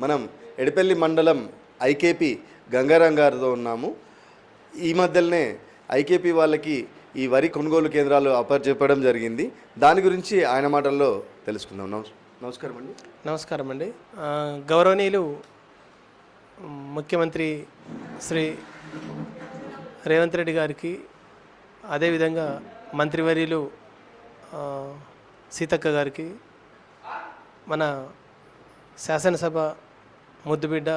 మనం ఎడిపల్లి మండలం ఐకేపీ గంగారాం గారితో ఉన్నాము. ఈ మధ్యలోనే ఐకేపీ వాళ్ళకి ఈ వరి కొనుగోలు కేంద్రాలు అప్పచెప్పడం జరిగింది. దాని గురించి ఆయన మాటల్లో తెలుసుకుందాం. నమస్ నమస్కారం అండి. నమస్కారం అండి. గౌరవనీయులు ముఖ్యమంత్రి శ్రీ రేవంత్ రెడ్డి గారికి అదేవిధంగా మంత్రివర్యులు సీతక్క గారికి మన శాసనసభ ముద్దుబిడ్డ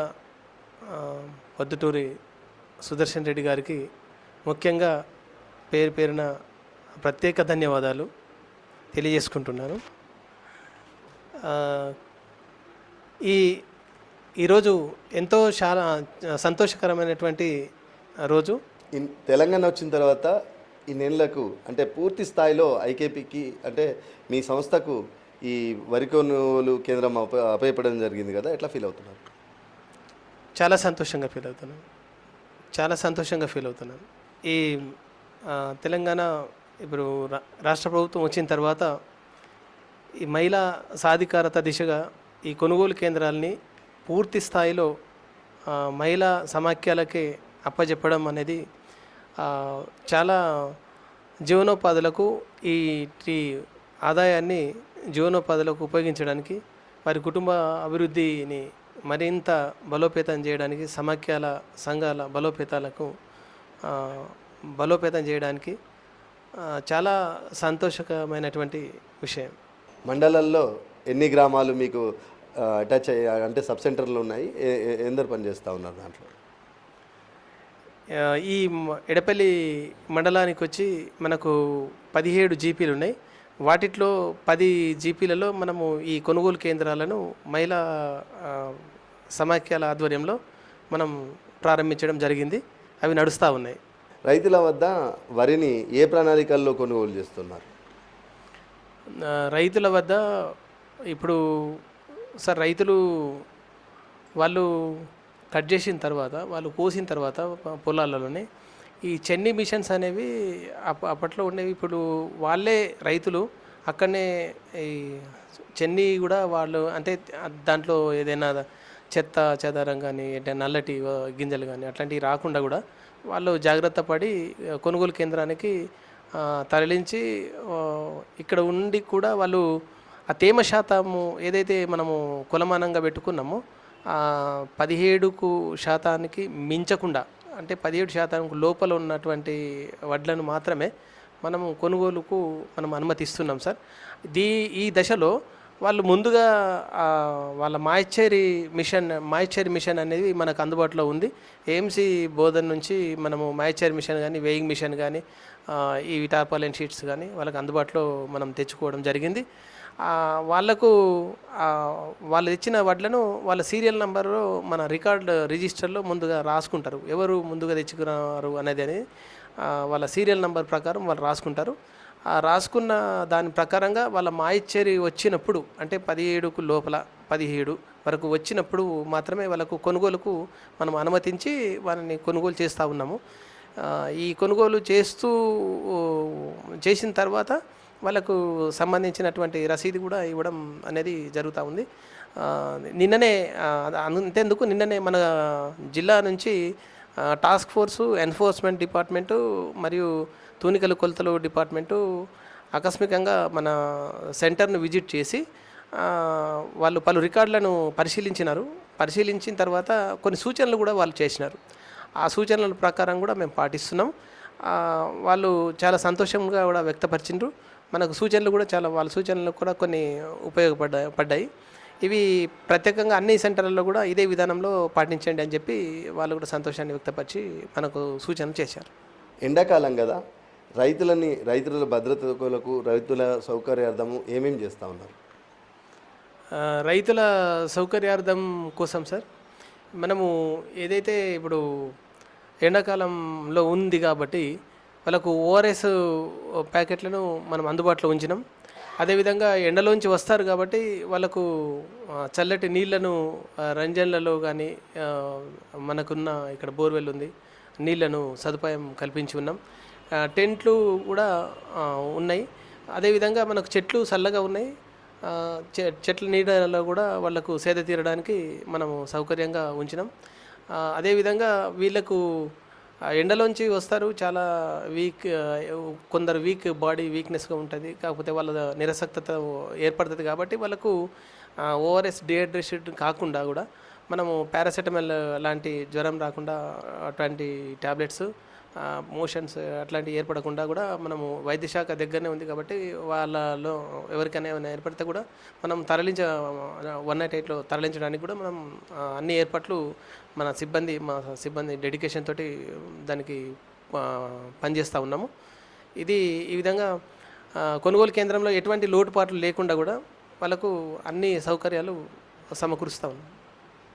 పొద్దుటూరి సుదర్శన్ రెడ్డి గారికి ముఖ్యంగా పేరు పేరున ప్రత్యేక ధన్యవాదాలు తెలియజేసుకుంటున్నాను. ఈ ఈరోజు ఎంతో చాలా సంతోషకరమైనటువంటి రోజు. తెలంగాణ వచ్చిన తర్వాత ఈ నెలలకు అంటే పూర్తి స్థాయిలో ఐకేపీకి అంటే మీ సంస్థకు ఈ వరి కొనుగోలు కేంద్రం అప అపయపడడం జరిగింది కదా ఎట్లా ఫీల్ అవుతున్నారు? చాలా సంతోషంగా ఫీల్ అవుతున్నాను. చాలా సంతోషంగా ఫీల్ అవుతున్నాను. ఈ తెలంగాణ ఇప్పుడు రా- రాష్ట్ర ప్రభుత్వం వచ్చిన తర్వాత ఈ మహిళా సాధికారత దిశగా ఈ కొనుగోలు కేంద్రాలని పూర్తి స్థాయిలో మహిళా సమాఖ్యలకే అప్పజెప్పడం అనేది చాలా జీవనోపాధులకు ఈ ఆదాయాన్ని జీవనోపాధులకు ఉపయోగించడానికి వారి కుటుంబ అభివృద్ధిని మరింత బలోపేతం చేయడానికి సమాఖ్యల సంఘాల బలోపేతాలకు బలోపేతం చేయడానికి చాలా సంతోషకరమైనటువంటి విషయం. మండలాల్లో ఎన్ని గ్రామాలు మీకు అటాచ్ అయ్యా అంటే సబ్ సెంటర్లు ఉన్నాయి? ఎందరు పనిచేస్తూ ఉన్నారు దాంట్లో? ఈ ఎడపల్లి మండలానికి వచ్చి మనకు పదిహేడు జీపీలు ఉన్నాయి వాటిట్లో పది జీపీలలో మనము ఈ కొనుగోలు కేంద్రాలను మహిళా సమాఖ్యల ఆధ్వర్యంలో మనం ప్రారంభించడం జరిగింది. అవి నడుస్తూ ఉన్నాయి. రైతుల వద్ద వరిని ఏ ప్రణాళికల్లో కొనుగోలు చేస్తున్నారు? రైతుల వద్ద ఇప్పుడు సార్ రైతులు వాళ్ళు కట్ చేసిన తర్వాత వాళ్ళు కోసిన తర్వాత పొలాలలోనే ఈ చెన్ని మిషన్స్ అనేవి అప్ప అప్పట్లో ఉండేవి. ఇప్పుడు వాళ్ళే రైతులు అక్కడనే ఈ చెన్ని కూడా వాళ్ళు అంటే దాంట్లో ఏదైనా చెత్త చెదారం కానీ అంటే నల్లటి గింజలు కానీ అట్లాంటివి రాకుండా కూడా వాళ్ళు జాగ్రత్త పడి కొనుగోలు కేంద్రానికి తరలించి ఇక్కడ ఉండి కూడా వాళ్ళు ఆ తేమ శాతము ఏదైతే మనము కులమానంగా పెట్టుకున్నామో పదిహేడుకు శాతానికి మించకుండా అంటే పదిహేడు శాతానికి లోపల ఉన్నటువంటి వడ్లను మాత్రమే మనము కొనుగోలుకు మనం అనుమతిస్తున్నాం సార్. దీ ఈ దశలో వాళ్ళు ముందుగా వాళ్ళ మాయిశ్చరీ మిషన్ మాయిశ్చరీ మిషన్ అనేది మనకు అందుబాటులో ఉంది. ఏఎంసీ బోధన నుంచి మనము మాయిశ్చరీ మిషన్ కానీ వేయింగ్ మిషన్ కానీ ఈ టార్పాలిన్ షీట్స్ కానీ వాళ్ళకి అందుబాటులో మనం తెచ్చుకోవడం జరిగింది. వాళ్ళకు వాళ్ళకు వాళ్ళు ఇచ్చిన వడ్లను వాళ్ళ సీరియల్ నెంబరు మన రికార్డ్ రిజిస్టర్లో ముందుగా రాసుకుంటారు. ఎవరు ముందుగా తెచ్చుకున్నారు అనేది అని వాళ్ళ సీరియల్ నెంబర్ ప్రకారం వాళ్ళు రాసుకుంటారు. ఆ రాసుకున్న దాని ప్రకారంగా వాళ్ళ మాయిచ్చేరి వచ్చినప్పుడు అంటే పదిహేడుకు లోపల పదిహేడు వరకు వచ్చినప్పుడు మాత్రమే వాళ్ళకు కొనుగోలుకు మనం అనుమతించి వాళ్ళని కొనుగోలు చేస్తూ ఉన్నాము. ఈ కొనుగోలు చేస్తూ చేసిన తర్వాత వాళ్ళకు సంబంధించినటువంటి రసీదు కూడా ఇవ్వడం అనేది జరుగుతూ ఉంది. నిన్ననే అంతేందుకు నిన్ననే మన జిల్లా నుంచి టాస్క్ ఫోర్సు ఎన్ఫోర్స్మెంట్ డిపార్ట్మెంటు మరియు తూనికలు కొలతలు డిపార్ట్మెంటు ఆకస్మికంగా మన సెంటర్ను విజిట్ చేసి వాళ్ళు పలు రికార్డులను పరిశీలించినారు. పరిశీలించిన తర్వాత కొన్ని సూచనలు కూడా వాళ్ళు చేసినారు. ఆ సూచనల ప్రకారం కూడా మేము పాటిస్తున్నాం. వాళ్ళు చాలా సంతోషంగా కూడా వ్యక్తపరిచిండ్రు. మనకు సూచనలు కూడా చాలా వాళ్ళ సూచనలు కూడా కొన్ని ఉపయోగపడ్డాయి పడ్డాయి. ఇవి ప్రత్యేకంగా అన్ని సెంటర్లలో కూడా ఇదే విధానంలో పాటించండి అని చెప్పి వాళ్ళు కూడా సంతోషాన్ని వ్యక్తపరిచి మనకు సూచనలు చేశారు. ఎండాకాలం కదా రైతులని రైతుల భద్రత కొరకు రైతుల సౌకర్యార్థము ఏమేం చేస్తూ ఉన్నారు? రైతుల సౌకర్యార్థం కోసం సార్ మనము ఏదైతే ఇప్పుడు ఎండాకాలంలో ఉంది కాబట్టి వాళ్ళకు ఓఆర్ఎస్ ప్యాకెట్లను మనం అందుబాటులో ఉంచినాం. అదేవిధంగా ఎండలోంచి వస్తారు కాబట్టి వాళ్ళకు చల్లటి నీళ్ళను రంజన్లలో కానీ మనకున్న ఇక్కడ బోర్వెల్ ఉంది నీళ్ళను సదుపాయం కల్పించి ఉన్నాం. టెంట్లు కూడా ఉన్నాయి. అదేవిధంగా మనకు చెట్లు చల్లగా ఉన్నాయి. చెట్ల నీడలో కూడా వాళ్ళకు సేద తీరడానికి మనము సౌకర్యంగా ఉంచినాం. అదేవిధంగా వీళ్ళకు ఎండలోంచి వస్తారు. చాలా వీక్ కొందరు వీక్ బాడీ వీక్నెస్గా ఉంటుంది. కాకపోతే వాళ్ళ నిరసక్తత ఏర్పడుతుంది కాబట్టి వాళ్ళకు ఓఆర్ఎస్ డిహైడ్రేషన్ కాకుండా కూడా మనము పారాసెటమాల్ లాంటి జ్వరం రాకుండా అటువంటి ట్యాబ్లెట్స్ మోషన్స్ అట్లాంటివి ఏర్పడకుండా కూడా మనము వైద్యశాఖ దగ్గరనే ఉంది కాబట్టి వాళ్ళలో ఎవరికైనా ఏమైనా ఏర్పడితే కూడా మనం తరలించ వన్ నైట్ ఎయిట్లో తరలించడానికి కూడా మనం అన్ని ఏర్పాట్లు మన సిబ్బంది మా సిబ్బంది డెడికేషన్ తోటి దానికి పనిచేస్తూ ఉన్నాము. ఇది ఈ విధంగా కొనుగోలు కేంద్రంలో ఎటువంటి లోటుపాట్లు లేకుండా కూడా వాళ్ళకు అన్ని సౌకర్యాలు సమకూరుస్తూ ఉన్నాం.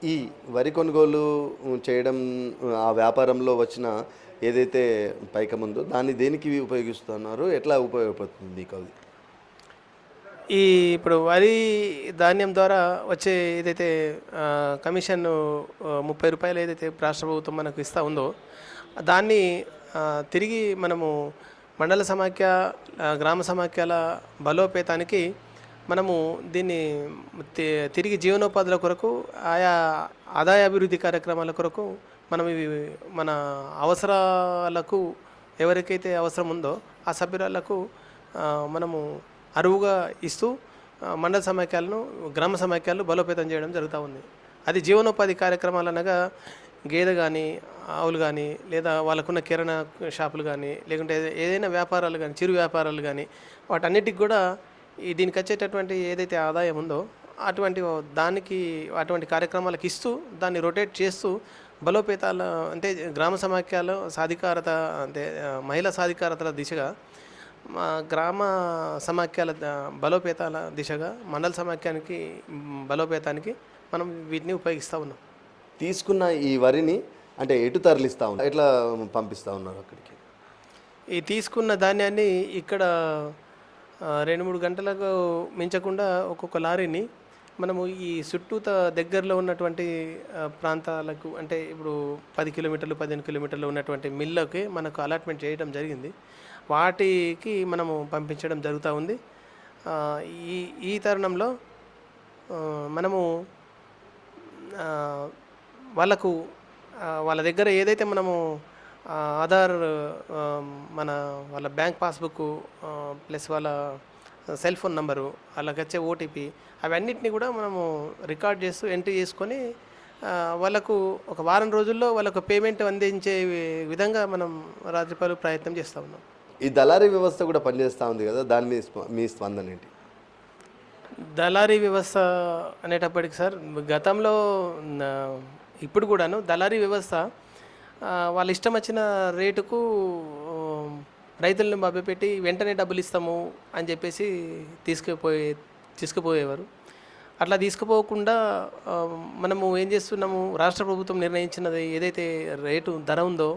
ఈ వరి కొనుగోలు చేయడం ఆ వ్యాపారంలో వచ్చిన ఏదైతే పైకం ఉందో దాన్ని దేనికి ఉపయోగిస్తున్నారు? ఎట్లా ఉపయోగపడుతుంది మీకు అది ఈ ఇప్పుడు వరి ధాన్యం ద్వారా వచ్చే ఏదైతే కమిషన్ ముప్పై రూపాయలు ఏదైతే రాష్ట్ర ప్రభుత్వం మనకు ఇస్తూ ఉందో దాన్ని తిరిగి మనము మండల సమాఖ్య గ్రామ సమాఖ్యల బలోపేతానికి మనము దీన్ని తిరిగి జీవనోపాధుల కొరకు ఆయా ఆదాయ అభివృద్ధి కార్యక్రమాల కొరకు మనం ఇవి మన అవసరాలకు ఎవరికైతే అవసరం ఉందో ఆ సభ్యురాలకు మనము అరువుగా ఇస్తూ మండల సమైక్యాలను గ్రామ సమాఖ్యలు బలోపేతం చేయడం జరుగుతూ ఉంది. అది జీవనోపాధి కార్యక్రమాలు అనగా గేదె కానీ ఆవులు కానీ లేదా వాళ్ళకున్న కిరాణా షాపులు కానీ లేకుంటే ఏదైనా వ్యాపారాలు కానీ చిరు వ్యాపారాలు కానీ వాటన్నిటికి కూడా ఈ దీనికి వచ్చేటటువంటి ఏదైతే ఆదాయం ఉందో అటువంటి దానికి అటువంటి కార్యక్రమాలకు ఇస్తూ దాన్ని రొటేట్ చేస్తూ బలోపేతాల అంటే గ్రామ సమాఖ్యలో సాధికారత అంటే మహిళా సాధికారతల దిశగా మా గ్రామ సమాఖ్యల బలోపేతాల దిశగా మండల సమాఖ్యానికి బలోపేతానికి మనం వీటిని ఉపయోగిస్తూ ఉన్నాం. తీసుకున్న ఈ వరిని అంటే ఎటు తరలిస్తూ ఉన్నారు? ఎట్లా పంపిస్తూ ఉన్నారు అక్కడికి? ఈ తీసుకున్న ధాన్యాన్ని ఇక్కడ రెండు మూడు గంటలకు మించకుండా ఒక్కొక్క లారీని మనము ఈ చుట్టూత దగ్గరలో ఉన్నటువంటి ప్రాంతాలకు అంటే ఇప్పుడు పది కిలోమీటర్లు పదిహేను కిలోమీటర్లు ఉన్నటువంటి మిల్లకి మనకు అలాట్మెంట్ చేయడం జరిగింది. వాటికి మనము పంపించడం జరుగుతూ ఉంది. ఈ ఈ తరుణంలో మనము వాళ్ళకు వాళ్ళ దగ్గర ఏదైతే మనము ఆధార్ మన వాళ్ళ బ్యాంక్ పాస్బుక్ ప్లస్ వాళ్ళ సెల్ ఫోన్ నంబరు వాళ్ళకి వచ్చే ఓటీపీ అవన్నిటిని కూడా మనము రికార్డ్ చేస్తూ ఎంట్రీ చేసుకొని వాళ్ళకు ఒక వారం రోజుల్లో వాళ్ళకు పేమెంట్ అందించే విధంగా మనం రాత్రిపాలు ప్రయత్నం చేస్తూ ఉన్నాం. ఈ దళారీ వ్యవస్థ కూడా పనిచేస్తూ ఉంది కదా? దాని మీద స్ప- మీ స్పందన ఏంటి? దళారీ వ్యవస్థ అనేటప్పటికి సార్ గతంలో ఇప్పుడు కూడాను దళారీ వ్యవస్థ వాళ్ళ ఇష్టం వచ్చిన రేటుకు రైతులను మభ్యపెట్టి వెంటనే డబ్బులు ఇస్తాము అని చెప్పేసి తీసుకుపోయే తీసుకుపోయేవారు. అట్లా తీసుకుపోకుండా మనము ఏం చేస్తున్నాము? రాష్ట్ర ప్రభుత్వం నిర్ణయించినది ఏదైతే రేటు ధర ఉందో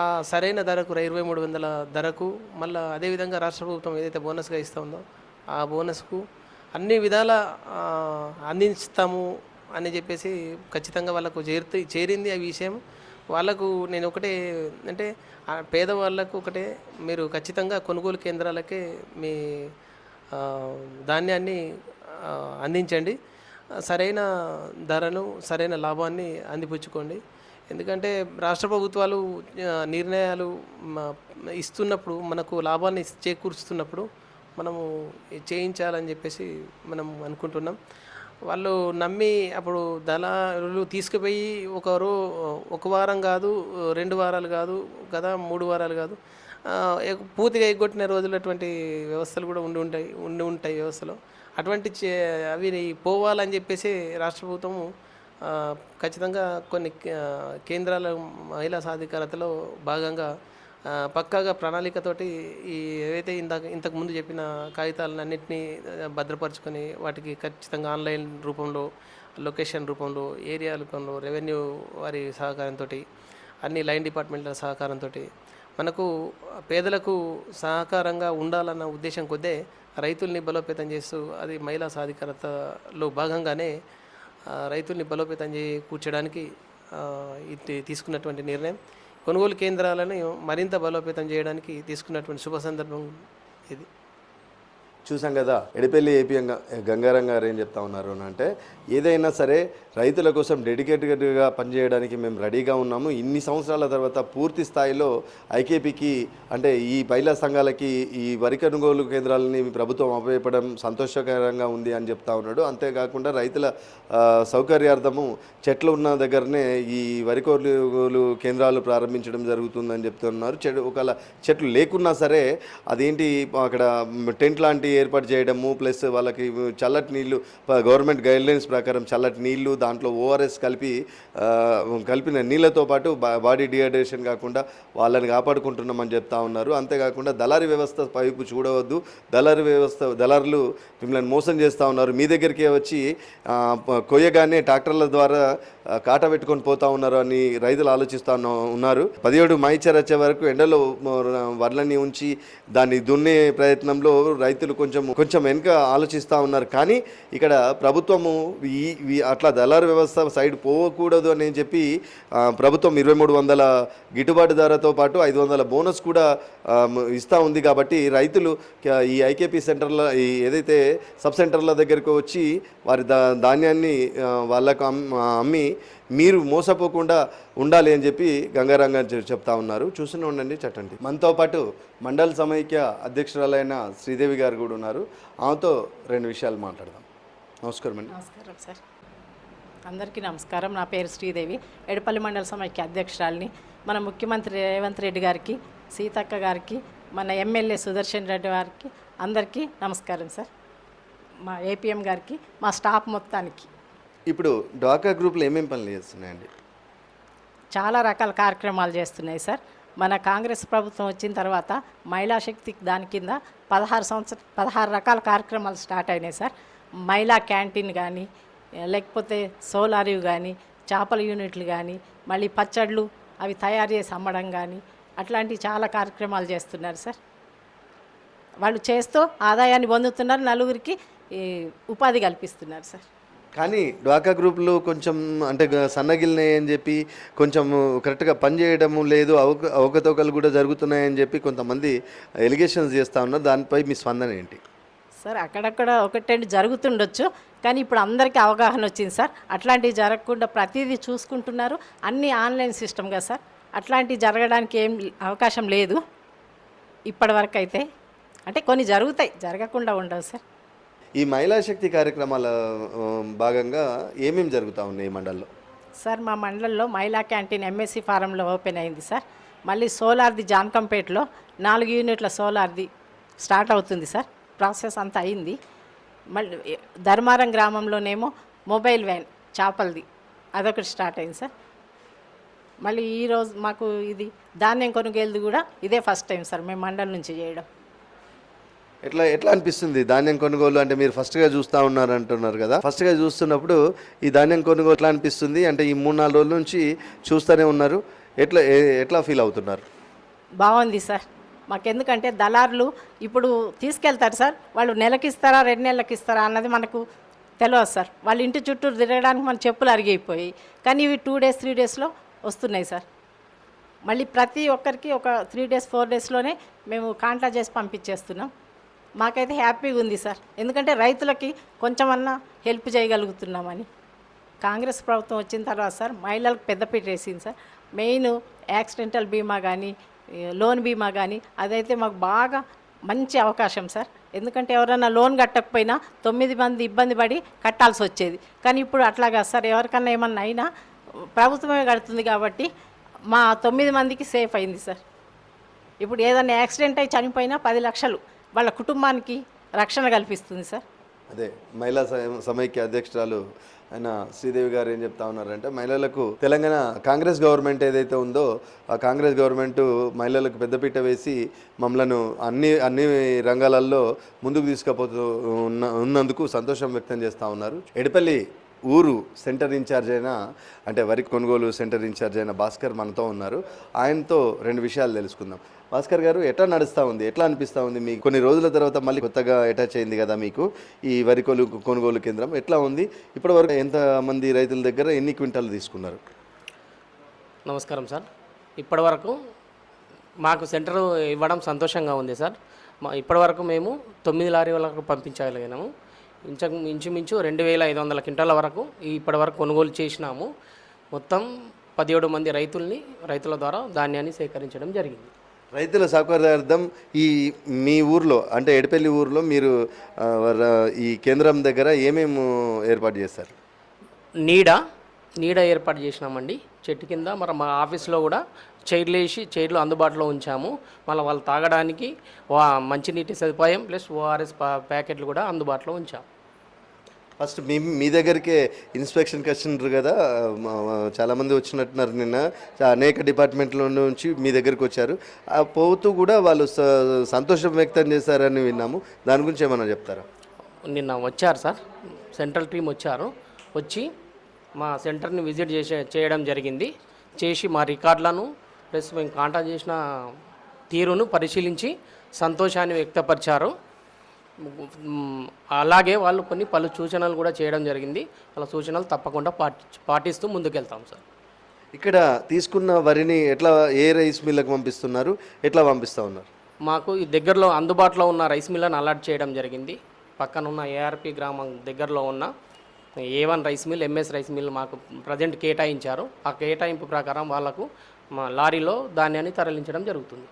ఆ సరైన ధరకు ఇరవై మూడు వందల ధరకు మళ్ళీ అదేవిధంగా రాష్ట్ర ప్రభుత్వం ఏదైతే బోనస్గా ఇస్తా ఉందో ఆ బోనస్కు అన్ని విధాల అందిస్తాము అని చెప్పేసి ఖచ్చితంగా వాళ్ళకు చేరితే చేరింది ఆ విషయం. వాళ్ళకు నేను ఒకటే అంటే పేదవాళ్ళకు ఒకటే మీరు ఖచ్చితంగా కొనుగోలు కేంద్రాలకే మీ ధాన్యాన్ని అందించండి. సరైన ధరను సరైన లాభాన్ని అందిపుచ్చుకోండి. ఎందుకంటే రాష్ట్ర ప్రభుత్వాలు నిర్ణయాలు ఇస్తున్నప్పుడు మనకు లాభాన్ని చేకూరుస్తున్నప్పుడు మనము చేయించాలని చెప్పేసి మనం అనుకుంటున్నాం. వాళ్ళు నమ్మి అప్పుడు దళారులు తీసుకుపోయి ఒకరు ఒక వారం కాదు రెండు వారాలు కాదు కదా మూడు వారాలు కాదు. పూర్తిగా ఎగ్గొట్టిన రోజులటువంటి వ్యవస్థలు కూడా ఉండి ఉంటాయి ఉండి ఉంటాయి వ్యవస్థలో. అటువంటి చే- అవి పోవాలని చెప్పేసి రాష్ట్ర ప్రభుత్వము ఖచ్చితంగా కొన్ని కేంద్రాల మహిళా సాధికారతలో భాగంగా పక్కాగా ప్రణాళికతోటి ఈ ఏవైతే ఇందాక ఇంతకు ముందు చెప్పిన కాగితాలను అన్నింటినీ భద్రపరచుకొని వాటికి ఖచ్చితంగా ఆన్లైన్ రూపంలో లొకేషన్ రూపంలో ఏరియా రూపంలో రెవెన్యూ వారి సహకారంతో అన్ని లైన్ డిపార్ట్మెంట్ల సహకారంతో మనకు పేదలకు సహకారంగా ఉండాలన్న ఉద్దేశం కొద్దే రైతుల్ని బలోపేతం చేస్తూ అది మహిళా సాధికారతలో భాగంగానే రైతుల్ని బలోపేతం చే కూర్చోడానికి ఇది తీసుకున్నటువంటి నిర్ణయం. కొనుగోలు కేంద్రాలను మరింత బలోపేతం చేయడానికి తీసుకున్నటువంటి శుభ సందర్భం ఇది. చూసాం కదా ఎడిపెల్లి ఏపీ గంగారం గారు ఏం చెప్తా ఉన్నారు అని అంటే ఏదైనా సరే రైతుల కోసం డెడికేటెడ్గా పనిచేయడానికి మేము రెడీగా ఉన్నాము. ఇన్ని సంవత్సరాల తర్వాత పూర్తి స్థాయిలో ఐకేపీకి అంటే ఈ మహిళా సంఘాలకి ఈ వరి కొనుగోలు కేంద్రాలని ప్రభుత్వం అప్పచెప్పడం సంతోషకరంగా ఉంది అని చెప్తా ఉన్నాడు. అంతేకాకుండా రైతుల సౌకర్యార్థము చెట్లు ఉన్న దగ్గరనే ఈ వరి కొనుగోలు కేంద్రాలు ప్రారంభించడం జరుగుతుందని చెప్తున్నారు. చెడు ఒకవేళ చెట్లు లేకున్నా సరే అదేంటి అక్కడ టెంట్ లాంటి ఏర్పాటు చేయడము ప్లస్ వాళ్ళకి చల్లటి నీళ్ళు గవర్నమెంట్ గైడ్లైన్స్ ప్రకారం చల్లటి నీళ్ళు దాంట్లో ఓఆర్ఎస్ కలిపి కలిపిన నీళ్ళతో పాటు బాడీ డిహైడ్రేషన్ కాకుండా వాళ్ళని కాపాడుకుంటున్నామని చెప్తా ఉన్నారు. అంతేకాకుండా దళారీ వ్యవస్థ వైపు చూడవద్దు. దళారీ వ్యవస్థ దళారులు మిమ్మల్ని మోసం చేస్తూ ఉన్నారు. మీ దగ్గరికే వచ్చి కొయ్యగానే ట్రాక్టర్ల ద్వారా కాట పెట్టుకొని పోతా ఉన్నారు అని రైతులు ఆలోచిస్తూ ఉన్నారు. పదిహేడు మైచర్ వచ్చే వరకు ఎండలో మ- వడ్లని ఉంచి దాన్ని దున్నే ప్రయత్నంలో రైతులు కొంచెం కొంచెం వెనుక ఆలోచిస్తూ ఉన్నారు. కానీ ఇక్కడ ప్రభుత్వము ఈ అట్లా దళారు వ్యవస్థ సైడ్ పోకూడదు అని చెప్పి ప్రభుత్వం ఇరవై మూడు వందల గిట్టుబాటు ధరతో పాటు ఐదు వందల బోనస్ కూడా ఇస్తూ ఉంది కాబట్టి రైతులు ఈ ఐకేపీ సెంటర్ల ఈ ఏదైతే సబ్ సెంటర్ల దగ్గరకు వచ్చి వారి దా ధాన్యాన్ని వాళ్ళకు అమ్మి మీరు మోసపోకుండా ఉండాలి అని చెప్పి గంగారంగా చెప్తా ఉన్నారు. చూస్తూనే ఉండండి చట్టండి. మనతో పాటు మండల సమైక్య అధ్యక్షురాలైన శ్రీదేవి గారు కూడా ఉన్నారు. ఆమెతో రెండు విషయాలు మాట్లాడదాం. నమస్కారం అండి. నమస్కారం సార్. అందరికీ నమస్కారం. నా పేరు శ్రీదేవి. ఎడపల్లి మండల సమైక్య అధ్యక్షురాలని. మన ముఖ్యమంత్రి రేవంత్ రెడ్డి గారికి సీతక్క గారికి మన ఎమ్మెల్యే సుదర్శన్ రెడ్డి గారికి అందరికీ నమస్కారం సార్. మా ఏపీఎం గారికి మా స్టాఫ్ మొత్తానికి. ఇప్పుడు డ్వాకా గ్రూప్లు ఏమేమి పనులు చేస్తున్నాయండి? చాలా రకాల కార్యక్రమాలు చేస్తున్నాయి సార్. మన కాంగ్రెస్ ప్రభుత్వం వచ్చిన తర్వాత మహిళా శక్తి దాని కింద పదహారు సంవత్సర పదహారు రకాల కార్యక్రమాలు స్టార్ట్ అయినాయి సార్. మహిళా క్యాంటీన్ కానీ లేకపోతే సోలార్ కానీ చేపల యూనిట్లు కానీ మళ్ళీ పచ్చళ్ళు అవి తయారు చేసి అమ్మడం కానీ అట్లాంటి చాలా కార్యక్రమాలు చేస్తున్నారు సార్. వాళ్ళు చేస్తూ ఆదాయాన్ని పొందుతున్నారు నలుగురికి ఈ, ఉపాధి కల్పిస్తున్నారు సార్. కానీ డ్వాకా గ్రూప్లో కొంచెం అంటే సన్నగిలినాయి అని చెప్పి కొంచెం కరెక్ట్గా పనిచేయడం లేదు అవక అవకతవకలు కూడా జరుగుతున్నాయని చెప్పి కొంతమంది ఎలిగేషన్స్ చేస్తూ ఉన్నారు. దానిపై మీ స్పందన ఏంటి? సార్ అక్కడక్కడ ఒకటండి జరుగుతుండొచ్చు కానీ ఇప్పుడు అందరికీ అవగాహన వచ్చింది సార్. అట్లాంటివి జరగకుండా ప్రతిదీ చూసుకుంటున్నారు. అన్నీ ఆన్లైన్ సిస్టమ్గా సార్. అట్లాంటివి జరగడానికి ఏం అవకాశం లేదు. ఇప్పటివరకు అయితే అంటే కొన్ని జరుగుతాయి జరగకుండా ఉండవు సార్. ఈ మహిళా శక్తి కార్యక్రమాల భాగంగా ఏమేమి జరుగుతూ ఉన్నాయి ఈ మండల్లో? సార్ మా మండలంలో మహిళా క్యాంటీన్ ఎంఎస్సి ఫారంలో ఓపెన్ అయింది సార్. మళ్ళీ సోలార్ది జాన్కంపేటలో నాలుగు యూనిట్ల సోలార్ది స్టార్ట్ అవుతుంది సార్. ప్రాసెస్ అంతా అయింది. మళ్ళీ ధర్మారం గ్రామంలోనేమో మొబైల్ వ్యాన్ చేపలది అదొకటి స్టార్ట్ అయింది సార్. మళ్ళీ ఈరోజు మాకు ఇది ధాన్యం కొనుగోలుది కూడా ఇదే ఫస్ట్ టైం సార్ మేము మండలం నుంచి చేయడం. ఎట్లా ఎట్లా అనిపిస్తుంది? ధాన్యం కొనుగోలు అంటే మీరు ఫస్ట్గా చూస్తూ ఉన్నారు అంటున్నారు కదా. ఫస్ట్గా చూస్తున్నప్పుడు ఈ ధాన్యం కొనుగోలు ఎట్లా అనిపిస్తుంది? అంటే ఈ మూడు నాలుగు రోజుల నుంచి చూస్తూనే ఉన్నారు. ఎట్లా ఎట్లా ఫీల్ అవుతున్నారు? బాగుంది సార్. మాకెందుకంటే దళారులు ఇప్పుడు తీసుకెళ్తారు సార్. వాళ్ళు నెలకి ఇస్తారా రెండు నెలలకి ఇస్తారా అన్నది మనకు తెలియదు సార్. వాళ్ళ ఇంటి చుట్టూ తిరగడానికి మన చెప్పులు అరిగిపోయి కానీ ఇవి టూ డేస్ త్రీ డేస్లో వస్తున్నాయి సార్. మళ్ళీ ప్రతి ఒక్కరికి ఒక త్రీ డేస్ ఫోర్ డేస్లోనే మేము కాంటాక్ట్ చేసి పంపించేస్తున్నాం. మాకైతే హ్యాపీగా ఉంది సార్. ఎందుకంటే రైతులకి కొంచెమన్నా హెల్ప్ చేయగలుగుతున్నామని. కాంగ్రెస్ ప్రభుత్వం వచ్చిన తర్వాత సార్ మహిళలకు పెద్దపీట వేసింది సార్. మెయిన్ యాక్సిడెంటల్ బీమా కానీ లోన్ బీమా కానీ అదైతే మాకు బాగా మంచి అవకాశం సార్. ఎందుకంటే ఎవరైనా లోన్ కట్టకపోయినా తొమ్మిది మంది ఇబ్బంది పడి కట్టాల్సి వచ్చేది. కానీ ఇప్పుడు అట్లా కాదు సార్. ఎవరికన్నా ఏమన్నా అయినా ప్రభుత్వమే కడుతుంది కాబట్టి మా తొమ్మిది మందికి సేఫ్ అయింది సార్. ఇప్పుడు ఏదైనా యాక్సిడెంట్ అయి చనిపోయినా పది లక్షలు. వాళ్ళ కుటుంబానికి రక్షణ కల్పిస్తుంది సార్. అదే మహిళా సమైక్య అధ్యక్షురాలు ఆయన శ్రీదేవి గారు ఏం చెప్తా ఉన్నారంటే మహిళలకు తెలంగాణ కాంగ్రెస్ గవర్నమెంట్ ఏదైతే ఉందో ఆ కాంగ్రెస్ గవర్నమెంట్ మహిళలకు పెద్దపీట వేసి మమ్మలను అన్ని అన్ని రంగాలలో ముందుకు తీసుకుపోతూ ఉన్న ఉన్నందుకు సంతోషం వ్యక్తం చేస్తూ ఉన్నారు. ఎడపల్లి ఊరు సెంటర్ ఇన్ఛార్జ్ అయిన అంటే వరి కొనుగోలు సెంటర్ ఇన్ఛార్జ్ అయిన భాస్కర్ మనతో ఉన్నారు. ఆయనతో రెండు విషయాలు తెలుసుకుందాం. భాస్కర్ గారు ఎట్లా నడుస్తూ ఉంది? ఎట్లా అనిపిస్తూ ఉంది మీకు? కొన్ని రోజుల తర్వాత మళ్ళీ కొత్తగా అటాచ్ అయింది కదా మీకు? ఈ వరి కొలు కొనుగోలు కేంద్రం ఎట్లా ఉంది? ఇప్పటివరకు వరకు ఎంతమంది రైతుల దగ్గర ఎన్ని క్వింటాలు తీసుకున్నారు? నమస్కారం సార్. ఇప్పటివరకు మాకు సెంటర్ ఇవ్వడం సంతోషంగా ఉంది సార్. మా ఇప్పటివరకు మేము తొమ్మిది లారీ వాళ్ళకు పంపించగలిగినాము ఇంచకు ఇంచుమించు రెండు వేల ఐదు వందల క్వింటాల వరకు ఈ ఇప్పటివరకు కొనుగోలు చేసినాము. మొత్తం పదిహేడు మంది రైతుల్ని రైతుల ద్వారా ధాన్యాన్ని సేకరించడం జరిగింది. రైతుల సౌకర్యార్థం ఈ మీ ఊర్లో అంటే ఎడపల్లి ఊర్లో మీరు ఈ కేంద్రం దగ్గర ఏమేమి ఏర్పాటు చేస్తారు? నీడ నీడ ఏర్పాటు చేసినామండి. చెట్టు కింద మరి మా ఆఫీస్లో కూడా చైర్లు వేసి చైర్లు అందుబాటులో ఉంచాము. మళ్ళీ వాళ్ళు తాగడానికి వా మంచినీటి సదుపాయం ప్లస్ ఓఆర్ఎస్ ప్యాకెట్లు కూడా అందుబాటులో ఉంచాము ఫస్ట్ మీ మీ దగ్గరికే ఇన్స్పెక్షన్కి వచ్చినారు కదా మా- చాలామంది వచ్చినట్టున్నారు నిన్న. అనేక డిపార్ట్మెంట్ల నుంచి మీ దగ్గరికి వచ్చారు. పోతూ కూడా వాళ్ళు స- సంతోషం వ్యక్తం చేశారని విన్నాము. దాని గురించి ఏమైనా చెప్తారా? నిన్న వచ్చారు సార్. సెంట్రల్ టీం వచ్చారు. వచ్చి మా సెంటర్ని విజిట్ చేసే చేయడం జరిగింది. చేసి మా రికార్డులను ప్లస్ మేము కాంటాక్ట్ చేసిన తీరును పరిశీలించి సంతోషాన్ని వ్యక్తపరిచారు. అలాగే వాళ్ళు కొన్ని పలు సూచనలు కూడా చేయడం జరిగింది. వాళ్ళ సూచనలు తప్పకుండా పాటి పాటిస్తూ ముందుకెళ్తాం సార్. ఇక్కడ తీసుకున్న వరిని ఎట్లా ఏ రైస్ మిల్లకు పంపిస్తున్నారు? ఎట్లా పంపిస్తూ ఉన్నారు? మాకు ఈ దగ్గరలో అందుబాటులో ఉన్న రైస్ మిల్లను అలాట్ చేయడం జరిగింది. పక్కన ఉన్న ఏఆర్పి గ్రామం దగ్గరలో ఉన్న A one rice mill MS rice mill మాకు ప్రజెంట్ కేటాయించారు. ఆ కేటాయింపు ప్రకారం వాళ్ళకు మా లారీలో ధాన్యాన్ని తరలించడం జరుగుతుంది.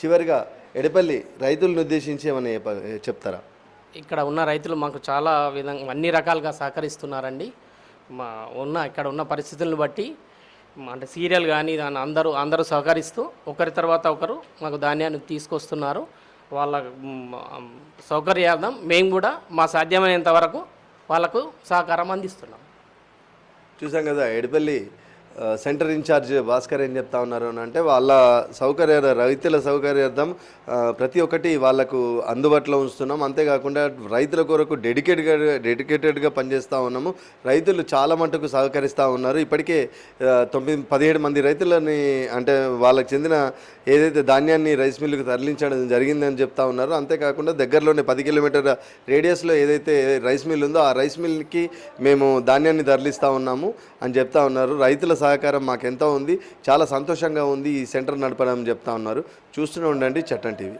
చివరిగా ఎడపల్లి రైతులను ఉద్దేశించి చెప్ప- చెప్తారా? ఇక్కడ ఉన్న రైతులు మాకు చాలా విధంగా అన్ని రకాలుగా సహకరిస్తున్నారండి. మా ఉన్న ఇక్కడ ఉన్న పరిస్థితులను బట్టి అంటే సీరియల్ కానీ దాన్ని అందరూ అందరూ సహకరిస్తూ ఒకరి తర్వాత ఒకరు మాకు ధాన్యాన్ని తీసుకొస్తున్నారు. వాళ్ళ సౌకర్యార్థం మేము కూడా మా సాధ్యమైనంత వరకు వాళ్ళకు సహకారం అందిస్తున్నాం. చూసాం కదా ఎడపల్లి సెంటర్ ఇన్ఛార్జ్ భాస్కర్ ఏం చెప్తా ఉన్నారు అని అంటే వాళ్ళ సౌకర్య రైతుల సౌకర్యార్థం ప్రతి ఒక్కటి వాళ్ళకు అందుబాటులో ఉంచుతున్నాం. అంతేకాకుండా రైతుల కొరకు డెడికేట్గా డెడికేటెడ్గా పనిచేస్తూ ఉన్నాము. రైతులు చాలా మటుకు సహకరిస్తూ ఉన్నారు. ఇప్పటికే తొమ్మిది పదిహేడు మంది రైతులని అంటే వాళ్ళకి చెందిన ఏదైతే ధాన్యాన్ని రైస్ మిల్లుకు తరలించడం జరిగిందని చెప్తా ఉన్నారు. అంతేకాకుండా దగ్గరలోనే పది కిలోమీటర్ల రేడియస్లో ఏదైతే రైస్ మిల్ ఉందో ఆ రైస్ మిల్కి మేము ధాన్యాన్ని తరలిస్తూ ఉన్నాము అని చెప్తా ఉన్నారు. రైతుల సహకారం మాకెంతో ఉంది. చాలా సంతోషంగా ఉంది ఈ సెంటర్ నడపడం చెప్తా ఉన్నారు. చూస్తూనే ఉండండి చట్టం టీవీ.